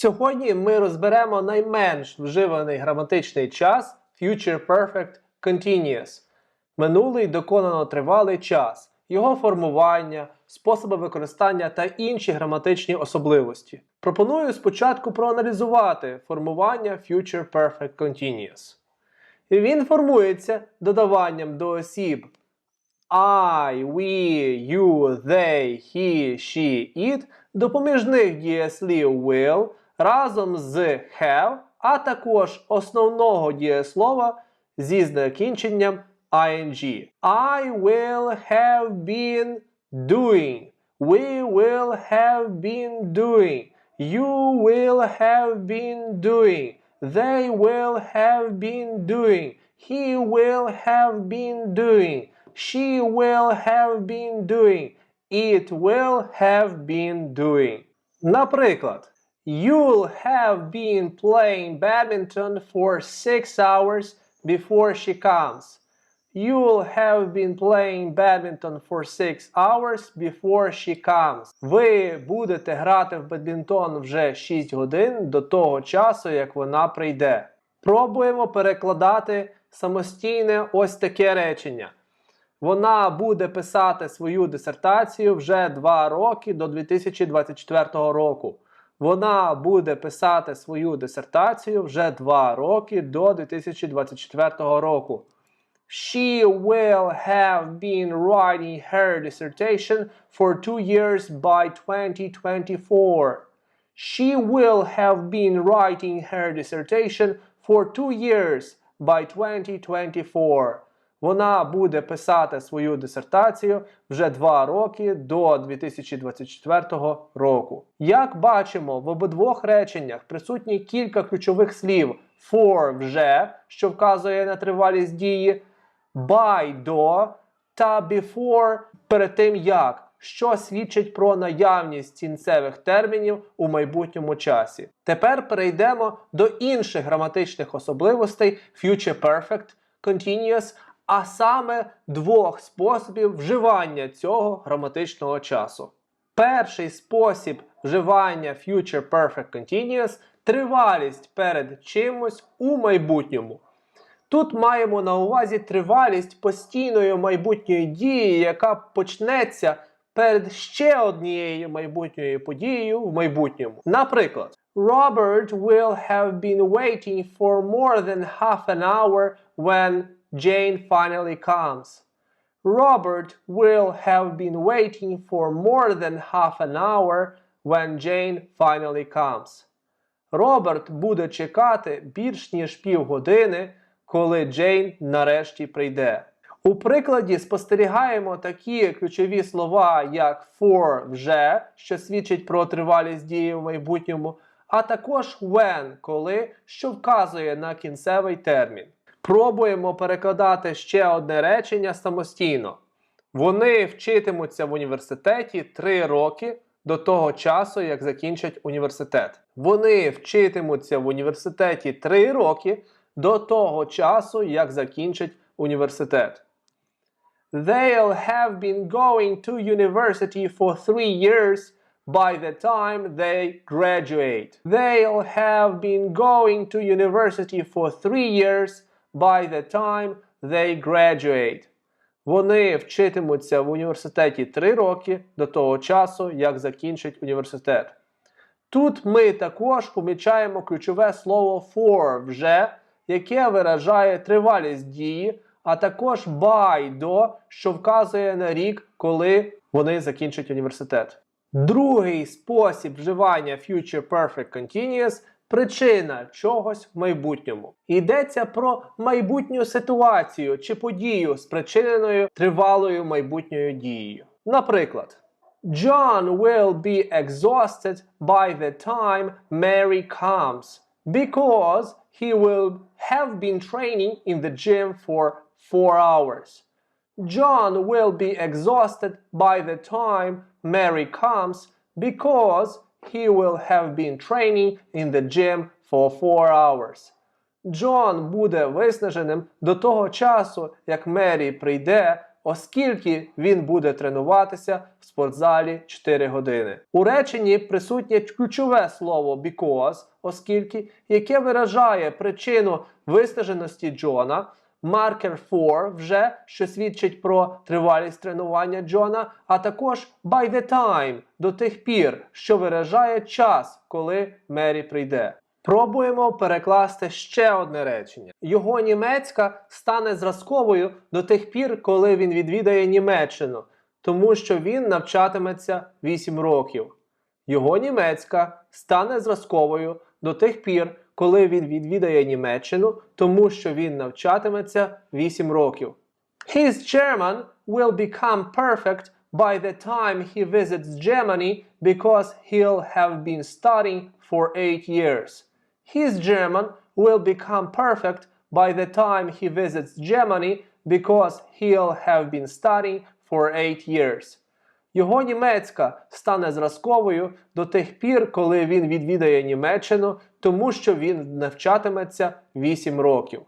Сьогодні ми розберемо найменш вживаний граматичний час Future Perfect Continuous. Минулий доконано тривалий час, його формування, способи використання та інші граматичні особливості. Пропоную спочатку проаналізувати формування Future Perfect Continuous. Він формується додаванням до осіб I, we, you, they, he, she, it допоміжних дієслів will разом з have, а також основного дієслова зі закінченням ing. I will have been doing. We will have been doing. You will have been doing. They will have been doing. He will have been doing. She will have been doing. It will have been doing. Наприклад, You'll have been playing badminton for six hours before she comes. You'll have been playing badminton for six hours before she comes. Ви будете грати в бадмінтон вже 6 годин до того часу, як вона прийде. Пробуємо перекладати самостійне ось таке речення. Вона буде писати свою дисертацію вже 2 роки до 2024 року. Вона буде писати свою дисертацію вже 2 роки до 2024 року. She will have been writing her dissertation for two years by 2024. She will have been writing her dissertation for two years by 2024. Вона буде писати свою дисертацію вже два роки до 2024 року. Як бачимо, в обидвох реченнях присутні кілька ключових слів for вже, що вказує на тривалість дії, by до та before перед тим як, що свідчить про наявність кінцевих термінів у майбутньому часі. Тепер перейдемо до інших граматичних особливостей Future Perfect, Continuous, а саме двох способів вживання цього граматичного часу. Перший спосіб вживання Future Perfect Continuous тривалість перед чимось у майбутньому. Тут маємо на увазі тривалість постійної майбутньої дії, яка почнеться перед ще однією майбутньою подією в майбутньому. Наприклад, Robert will have been waiting for more than half an hour when Jane finally comes. Robert will have been waiting for more than half an hour when Jane finally comes. Роберт буде чекати більш ніж півгодини, коли Джейн нарешті прийде. У прикладі спостерігаємо такі ключові слова, як for вже, що свідчить про тривалість дії в майбутньому, а також when, коли, що вказує на кінцевий термін. Пробуємо перекладати ще одне речення самостійно. Вони вчитимуться в університеті 3 роки до того часу, як закінчать університет. Вони вчитимуться в університеті 3 роки до того часу, як закінчать університет. They'll have been going to university for three years by the time they graduate. They'll have been going to university for three years by the time they graduate. Вони вчитимуться в університеті 3 роки до того часу, як закінчать університет. Тут ми також помічаємо ключове слово for вже, яке виражає тривалість дії, а також by до, що вказує на рік, коли вони закінчать університет. Другий спосіб вживання Future Perfect Continuous причина чогось в майбутньому. Йдеться про майбутню ситуацію чи подію, спричиненою тривалою майбутньою дією. Наприклад, John will be exhausted by the time Mary comes because he will have been training in the gym for four hours. John will be exhausted by the time Mary comes because he will have been training in the gym for four hours. Джон буде виснаженим до того часу, як Мері прийде, оскільки він буде тренуватися в спортзалі 4 години. У реченні присутнє ключове слово because, оскільки, яке виражає причину виснаженості Джона. Marker for вже, що свідчить про тривалість тренування Джона, а також by the time до тих пір, що виражає час, коли Мері прийде. Пробуємо перекласти ще одне речення. Його німецька стане зразковою до тих пір, коли він відвідає Німеччину, тому що він навчатиметься 8 років. Його німецька стане зразковою до тих пір, коли він відвідає Німеччину, тому що він навчатиметься 8 років. His German will become perfect by the time he visits Germany because he'll have been studying for 8 years. His German will become perfect by the time he visits Germany because he'll have been studying for 8 years. Його німецька стане зразковою до тих пір, коли він відвідає Німеччину, тому що він навчатиметься 8 років.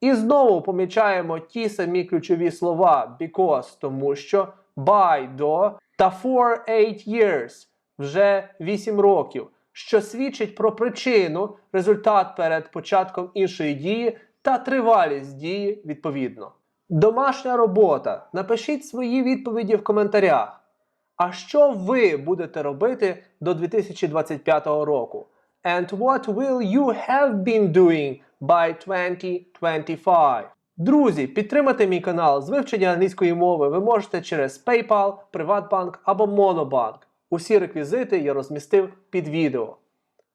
І знову помічаємо ті самі ключові слова because, тому що by до та for 8 years вже 8 років, що свідчить про причину, результат перед початком іншої дії та тривалість дії відповідно. Домашня робота. Напишіть свої відповіді в коментарях. А що ви будете робити до 2025 року? And what will you have been doing by 2025? Друзі, підтримати мій канал з вивчення англійської мови ви можете через PayPal, Приватбанк або Monobank. Усі реквізити я розмістив під відео.